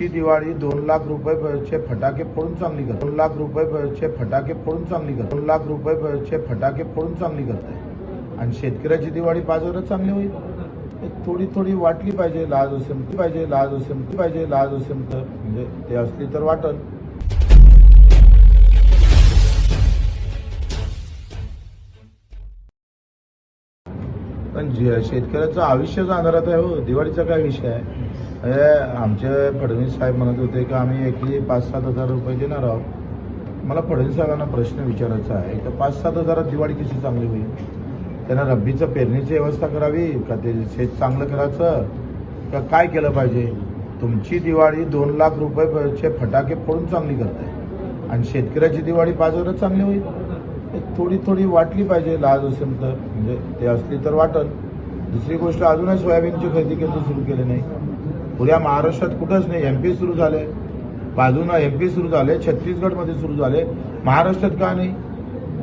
तुमची दिवाळी दोन लाख रुपये फटाके फोडून चांगली कर दोन लाख रुपये फटाके फोडून चांगली कर दोन लाख रुपये फटाके फोडून चांगली करताय आणि शेतकऱ्याची दिवाळी पाच चांगली होईल. थोडी थोडी वाटली पाहिजे लाज असेल पाहिजे लाज असेल पाहिजे लाज असेल तर म्हणजे ते असली तर वाटल. पण शेतकऱ्याचं आयुष्यच अंधारात आहे हो दिवाळीचा काय विषय आहे? आमचे फडणवीस साहेब म्हणत होते की आम्ही एकली पाच सात हजार रुपये देणार आहोत. मला फडणवीस साहेबांना प्रश्न विचारायचा आहे तर पाच सात हजारात दिवाळी कशी चांगली होईल? त्यांना रब्बीचं पेरणीची व्यवस्था करावी का ते शेत चांगलं करायचं? का काय केलं पाहिजे? तुमची दिवाळी दोन लाख रुपये फटाके फोडून चांगली करताय. आणि शेतकऱ्याची दिवाळी पाच वर्ष चांगली होईल. थोडी थोडी वाटली पाहिजे लाज असेल तर. म्हणजे ते असली तर वाटल. दुसरी गोष्ट अजूनही सोयाबीनची खरेदी केंद्र सुरू केले नाही. पुऱ्या महाराष्ट्रात कुठंच नाही. एम पी सुरू झाले. बाजूनं एम पी सुरू झाले. छत्तीसगडमध्ये सुरू झाले. महाराष्ट्रात का नाही?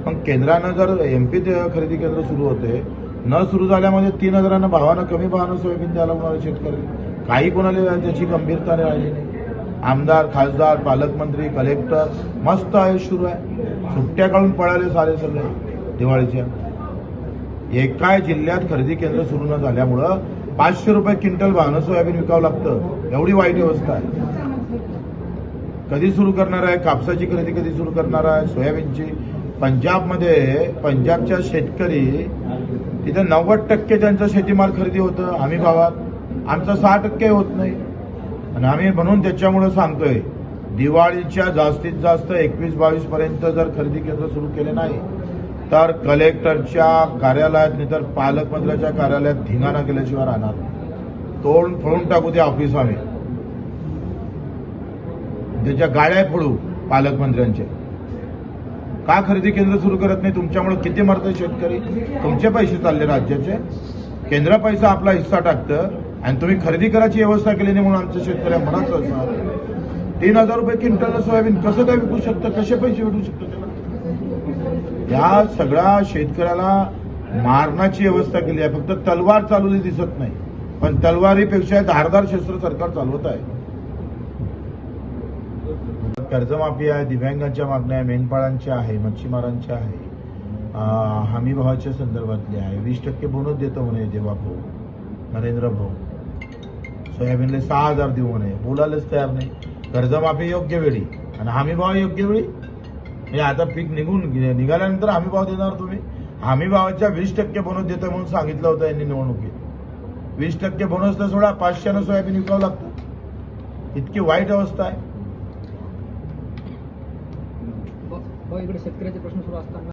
पण केंद्रानं जर एम पी खरेदी केंद्र सुरू होते न सुरू झाल्यामध्ये तीन हजारांना भावानं कमी भावानं सोयाबीन द्यायला होणार शेतकरी. काही कोणाला त्याची गंभीरता राहिली नाही. आमदार खासदार पालकमंत्री कलेक्टर मस्त आयुष्य सुरू आहे. सुट्ट्या काढून पळाले सारे सगळे दिवाळीच्या. एका जिल्ह्यात खरेदी केंद्र सुरू न झाल्यामुळं पाचशे रुपये क्विंटल भावनं सोयाबीन विकावं लागतं. एवढी वाईट व्यवस्था आहे. कधी सुरू करणार आहे? कापसाची खरेदी कधी सुरू करणार आहे? सोयाबीनची. पंजाबमध्ये पंजाबच्या शेतकरी तिथं नव्वद टक्के त्यांचा शेतीमाल खरेदी होतं आम्ही भावात. आमचं सहा टक्के होत नाही. आणि आम्ही म्हणून त्याच्यामुळं सांगतोय दिवाळीच्या जास्तीत जास्त एकवीस बावीस पर्यंत जर खरेदी केंद्र सुरू केले नाही तर कलेक्टरच्या कार्यालयात नाही तर पालकमंत्र्याच्या कार्यालयात धिंगाणा केल्याशिवाय राहणार तोंड फोडून टाकू त्या ऑफिस आम्ही त्याच्या गाड्या फोडू पालकमंत्र्यांच्या का खरेदी केंद्र सुरू करत नाही? तुमच्यामुळे किती मरते शेतकरी? तुमचे पैसे चालले राज्याचे. केंद्र पैसा आपला हिस्सा टाकतं. आणि तुम्ही खरेदी करायची व्यवस्था केली नाही म्हणून आमच्या शेतकऱ्या म्हणत असणार. तीन हजार रुपये क्विंटल सोयाबीन कसं काय विकू शकतं? कसे पैसे भेटू शकतात? या सगळ्या शेतकऱ्याला मारण्याची व्यवस्था केली आहे. फक्त तलवार चालवली दिसत नाही. पण तलवारीपेक्षा धारदार शस्त्र सरकार चालवत आहे. कर्जमाफी आहे दिव्यांगांच्या मागण्या आहे मेंढपाळांच्या आहे मच्छीमारांच्या आहे. हमीभावाच्या हमी भावाच्या संदर्भातले आहे. वीस टक्के बोनस देतो म्हणे देवा भाऊ. नरेंद्र भाऊ. सोयाबीनले सहा हजार देऊ म्हणे. बोलायलाच तयार नाही. कर्जमाफी योग्य वेळी आणि हमी भाव योग्य वेळी म्हणजे आता पीक निघून निघाल्यानंतर हमी भाव देणार तुम्ही? हमी भावाच्या वीस टक्के बोनस देतो म्हणून सांगितलं होतं यांनी निवडणुकीत. वीस टक्के बोनस तर सोडा पाचशेनं सोयाबीन विकावं लागतं. इतकी वाईट अवस्था आहे. हो, हो, इकडे शेतकऱ्याचे प्रश्न सुरू असताना